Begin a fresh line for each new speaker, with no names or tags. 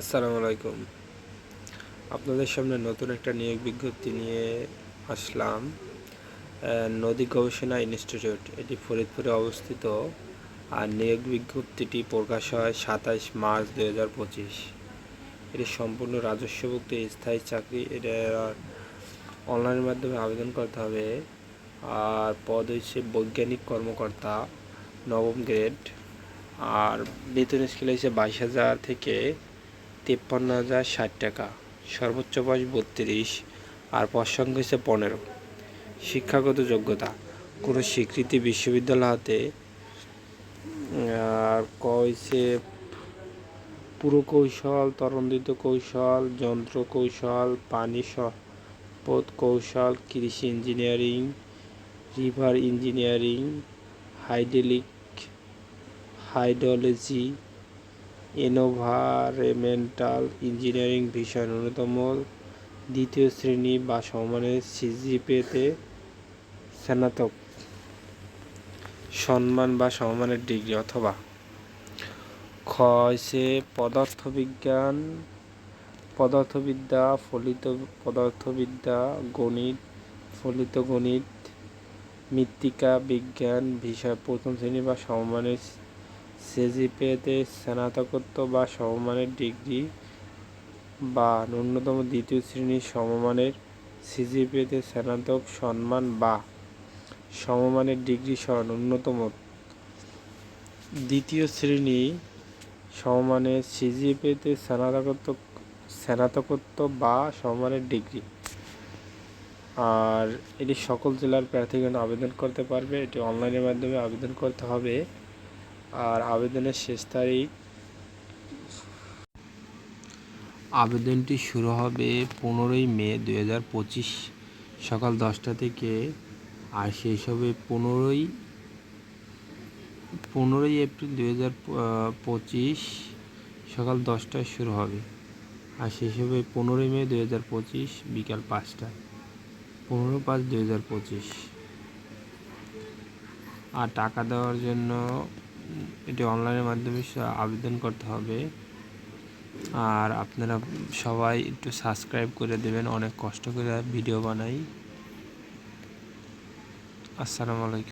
আসসালামু আলাইকুম। আপনাদের সামনে নতুন একটা নিয়োগ বিজ্ঞপ্তি নিয়ে আসলাম। নদী গবেষণা ইনস্টিটিউট, এটি ফরিদপুরে অবস্থিত। আর নিয়োগ বিজ্ঞপ্তিটি প্রকাশ হয় সাতাইশ মার্চ দুই হাজার পঁচিশ। এটি সম্পূর্ণ রাজস্বভুক্ত স্থায়ী চাকরি। এটা অনলাইনের মাধ্যমে আবেদন করতে হবে। আর পদ হচ্ছে বৈজ্ঞানিক কর্মকর্তা, নবম গ্রেড আর বেতন স্কেল হচ্ছে বাইশ হাজার থেকে তিপ্পান্ন হাজার ষাট টাকা। সর্বোচ্চ বয়স বত্রিশ, আর প্রসঙ্গ হচ্ছে পনেরো। শিক্ষাগত যোগ্যতা। কোনো স্বীকৃতি বিশ্ববিদ্যালয় হাতে আর ক হচ্ছে পুরকৌশল তরন্দিত কৌশল যন্ত্র কৌশল পানি সম্পদ কৌশল, কৃষি engineering, river engineering, hydraulic, hydrology environmental engineering বিষয় ন্যূনতম দ্বিতীয় শ্রেণি বা সমমানের সিজিপিতে স্নাতক। সম্মান বা সমমানের ডিগ্রি অথবা খ হচ্ছে পদার্থবিজ্ঞান, পদার্থবিদ্যা, ফলিত পদার্থবিদ্যা, গণিত, ফলিত গণিত, মৃত্তিকা বিজ্ঞান বিষয় প্রথম শ্রেণি বা সমমানের সিজিপিএতে স্নাতকোত্তর বা সমমানের ডিগ্রি বা ন্যূনতম দ্বিতীয় শ্রেণির সমমানের সিজিপিএতে স্নাতক সম্মান বা সমমানের ডিগ্রি সহ ন্যূনতম দ্বিতীয় শ্রেণি সমমানের সিজিপিএতে স্নাতকোত্তর স্নাতকোত্তর বা সমমানের ডিগ্রি। আর এটি সকল জেলার প্রার্থীগণ আবেদন করতে পারবে। এটি অনলাইনের মাধ্যমে আবেদন করতে হবে। আর আবেদনের শেষ তারিখ? আবেদনটি শুরু হবে পনেরোই মে দুই হাজার পঁচিশ সকাল দশটা থেকে। আর শেষ হবে পনেরোই পনেরোই এপ্রিল হাজার পঁচিশ সকাল দশটায় শুরু হবে। আর শেষ হবে পনেরোই মে দুই হাজার পঁচিশ বিকাল পাঁচটায় পনেরো পাঁচ দুই হাজার পঁচিশ। আর টাকা দেওয়ার জন্য এটি অনলাইনের মাধ্যমে আবেদন করতে হবে। আর আপনারা সবাই একটু সাবস্ক্রাইব করে দেবেন, অনেক কষ্ট করে ভিডিও বানাই। আসসালামু আলাইকুম।